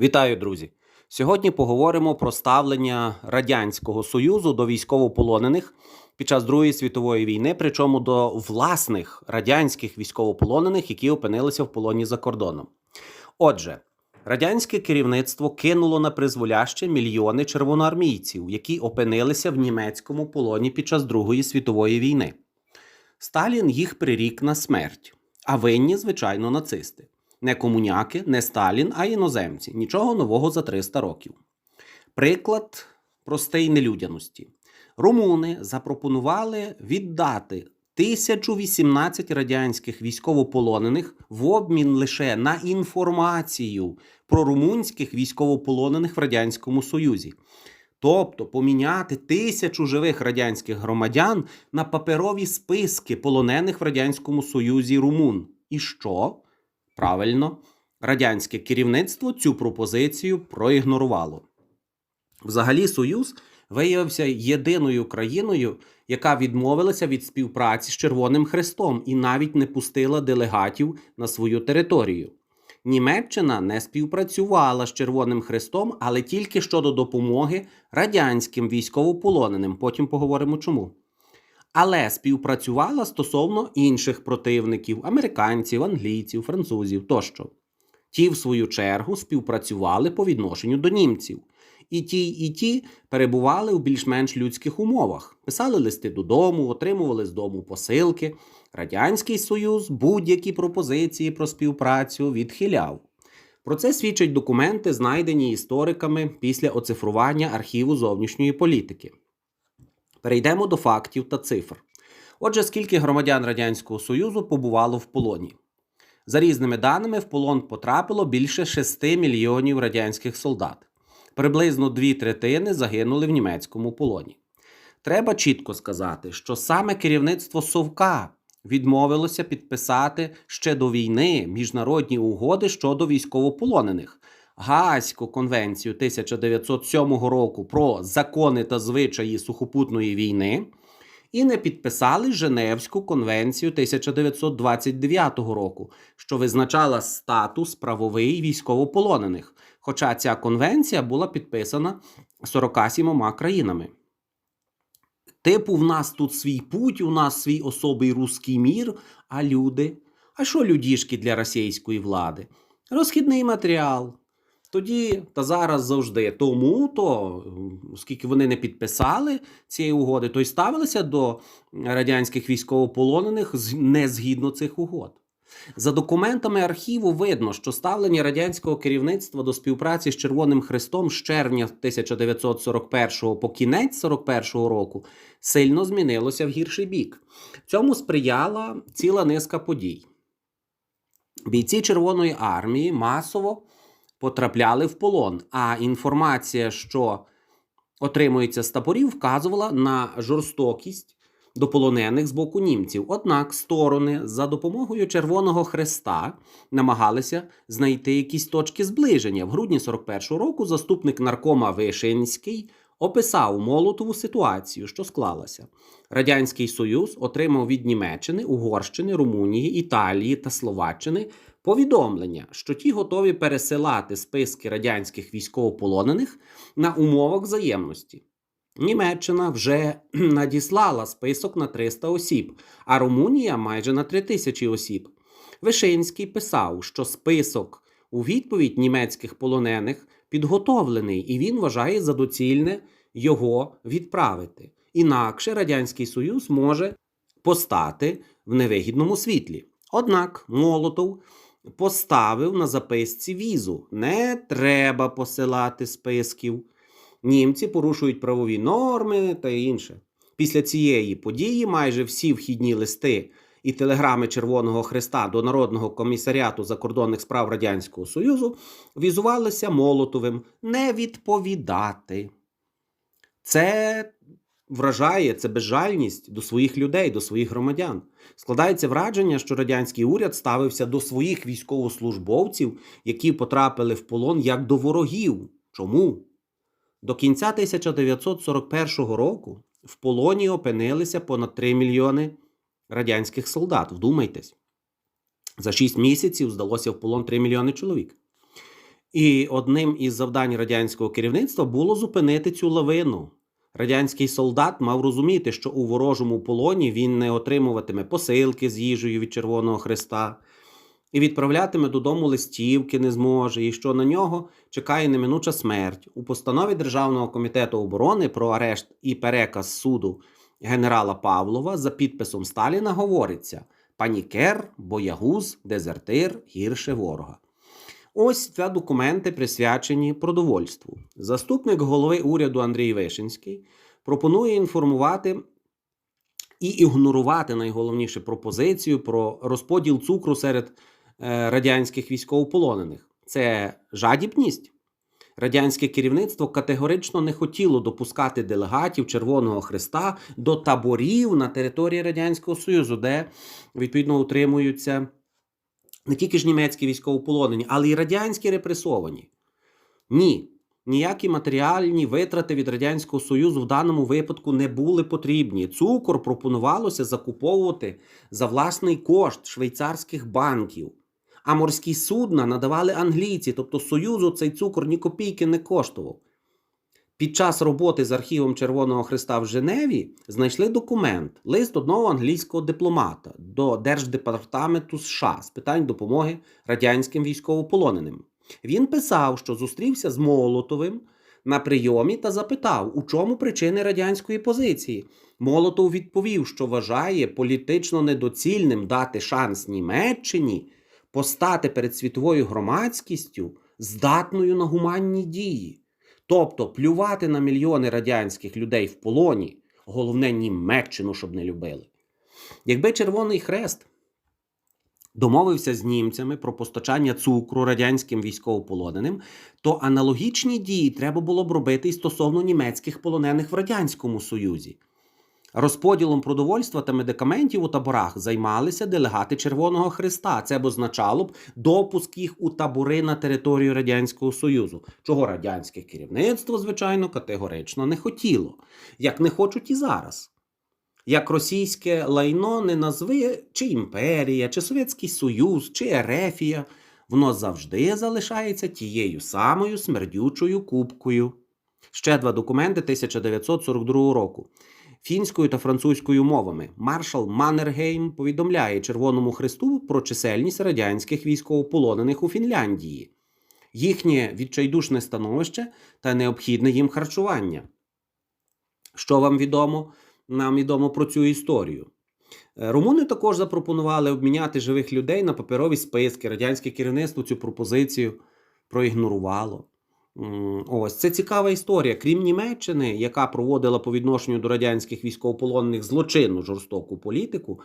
Вітаю, друзі! Сьогодні поговоримо про ставлення Радянського Союзу до військовополонених під час Другої світової війни, причому до власних радянських військовополонених, які опинилися в полоні за кордоном. Отже, радянське керівництво кинуло на призволяще мільйони червоноармійців, які опинилися в німецькому полоні під час Другої світової війни. Сталін їх прирік на смерть, а винні, звичайно, нацисти. Не комуняки, не Сталін, а іноземці. Нічого нового за 300 років. Приклад простий нелюдяності. Румуни запропонували віддати 1018 радянських військовополонених в обмін лише на інформацію про румунських військовополонених в Радянському Союзі. Тобто поміняти тисячу живих радянських громадян на паперові списки полонених в Радянському Союзі румун. І що? Правильно, радянське керівництво цю пропозицію проігнорувало. Взагалі, Союз виявився єдиною країною, яка відмовилася від співпраці з Червоним Хрестом і навіть не пустила делегатів на свою територію. Німеччина не співпрацювала з Червоним Хрестом, але тільки щодо допомоги радянським військовополоненим. Потім поговоримо чому. Але співпрацювала стосовно інших противників американців, англійців, французів тощо. Ті, в свою чергу, співпрацювали по відношенню до німців. І ті, і ті перебували у більш-менш людських умовах, писали листи додому, отримували з дому посилки. Радянський Союз будь-які пропозиції про співпрацю відхиляв. Про це свідчать документи, знайдені істориками після оцифрування архіву зовнішньої політики. Перейдемо до фактів та цифр. Отже, скільки громадян Радянського Союзу побувало в полоні? За різними даними, в полон потрапило більше 6 мільйонів радянських солдат. Приблизно дві третини загинули в німецькому полоні. Треба чітко сказати, що саме керівництво Совка відмовилося підписати ще до війни міжнародні угоди щодо військовополонених. Гаазьку конвенцію 1907 року про закони та звичаї сухопутної війни і не підписали Женевську конвенцію 1929 року, що визначала статус правовий військовополонених. Хоча ця конвенція була підписана 47 країнами. Типу, в нас тут свій путь, у нас свій особий руський мір, а люди. А що людішки для російської влади? Розхідний матеріал. Тоді та зараз завжди. Тому то, оскільки вони не підписали цієї угоди, то й ставилися до радянських військовополонених не згідно цих угод. За документами архіву видно, що ставлення радянського керівництва до співпраці з Червоним Хрестом з червня 1941 по кінець 41 року сильно змінилося в гірший бік. Цьому сприяла ціла низка подій. Бійці Червоної армії масово потрапляли в полон, а інформація, що отримується з таборів, вказувала на жорстокість до полонених з боку німців. Однак сторони за допомогою Червоного Хреста намагалися знайти якісь точки зближення. В грудні 41-го року заступник наркома Вишинський описав Молотову ситуацію, що склалася. Радянський Союз отримав від Німеччини, Угорщини, Румунії, Італії та Словаччини повідомлення, що ті готові пересилати списки радянських військовополонених на умовах взаємності. Німеччина вже надіслала список на 300 осіб, а Румунія майже на 3000 осіб. Вишинський писав, що список у відповідь німецьких полонених підготовлений, і він вважає за доцільне його відправити. Інакше Радянський Союз може постати в невигідному світлі. Однак Молотов поставив на записці візу: не треба посилати списків німці порушують правові норми та інше. Після цієї події майже всі вхідні листи і телеграми Червоного Христа до Народного комісаріату закордонних справ Радянського Союзу візувалися Молотовим не відповідати. Це вражає це безжальність до своїх людей, до своїх громадян. Складається враження, що радянський уряд ставився до своїх військовослужбовців, які потрапили в полон як до ворогів. Чому? До кінця 1941 року в полоні опинилися понад 3 мільйони радянських солдат. Вдумайтесь, за 6 місяців здалося в полон 3 мільйони чоловік. І одним із завдань радянського керівництва було зупинити цю лавину. Радянський солдат мав розуміти, що у ворожому полоні він не отримуватиме посилки з їжею від Червоного Христа і відправлятиме додому листівки не зможе, і що на нього чекає неминуча смерть. У постанові Державного комітету оборони про арешт і переказ суду генерала Павлова за підписом Сталіна говориться: панікер, боягуз, дезертир гірше ворога. Ось два документи присвячені продовольству. Заступник голови уряду Андрій Вишинський пропонує інформувати і ігнорувати найголовніше пропозицію про розподіл цукру серед е, радянських військовополонених. Це жадібність. Радянське керівництво категорично не хотіло допускати делегатів Червоного Христа до таборів на території Радянського Союзу, де відповідно утримуються не тільки ж німецькі військовополонені, але й радянські репресовані. Ні, ніякі матеріальні витрати від Радянського Союзу в даному випадку не були потрібні. Цукор пропонувалося закуповувати за власний кошт швейцарських банків. А морські судна надавали англійці, тобто Союзу цей цукор ні копійки не коштував. Під час роботи з архівом Червоного Христа в Женеві знайшли документ, лист одного англійського дипломата до Держдепартаменту США з питань допомоги радянським військовополоненим. Він писав, що зустрівся з Молотовим на прийомі та запитав, у чому причини радянської позиції. Молотов відповів, що вважає політично недоцільним дати шанс Німеччині постати перед світовою громадськістю здатною на гуманні дії. Тобто плювати на мільйони радянських людей в полоні, головне Німеччину, щоб не любили. Якби Червоний Хрест домовився з німцями про постачання цукру радянським військовополоненим, то аналогічні дії треба було б робити і стосовно німецьких полонених в Радянському Союзі. Розподілом продовольства та медикаментів у таборах займалися делегати Червоного Христа. Це б означало б допуск їх у табори на територію Радянського Союзу, чого радянське керівництво, звичайно, категорично не хотіло, як не хочуть і зараз. Як російське лайно не назви чи імперія, чи Совєтський Союз, чи Ерефія, воно завжди залишається тією самою смердючою кубкою. Ще два документи 1942 року фінською та французькою мовами. Маршал Маннергейм повідомляє Червоному Христу про чисельність радянських військовополонених у Фінляндії, їхнє відчайдушне становище та необхідне їм харчування. Що вам відомо? Нам відомо про цю історію. Е, Румуни також запропонували обміняти живих людей на паперові списки. Радянське керівництво цю пропозицію проігнорувало. Ось це цікава історія. Крім Німеччини, яка проводила по відношенню до радянських військовополонених злочинну жорстоку політику,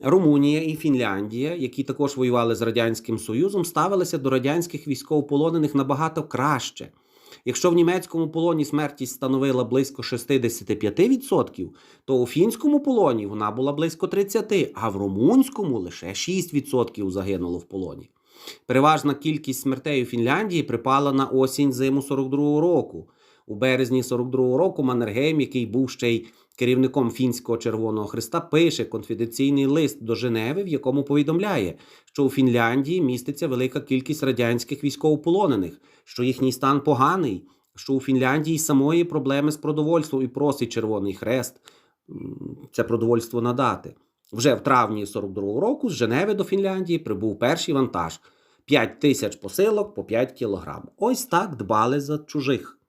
Румунія і Фінляндія, які також воювали з Радянським Союзом, ставилися до радянських військовополонених набагато краще. Якщо в німецькому полоні смертність становила близько 65%, то у фінському полоні вона була близько 30%, а в румунському лише 6% загинуло в полоні. Переважна кількість смертей у Фінляндії припала на осінь зиму 42-го року. У березні 42-го року Маннергейм, який був ще й керівником фінського Червоного Христа, пише конфіденційний лист до Женеви, в якому повідомляє, що у Фінляндії міститься велика кількість радянських військовополонених, що їхній стан поганий, що у Фінляндії самої проблеми з продовольством і просить Червоний Хрест це продовольство надати. Вже в травні 42-го року з Женеви до Фінляндії прибув перший вантаж 5 тисяч посилок по 5 кілограм. Ось так дбали за чужих.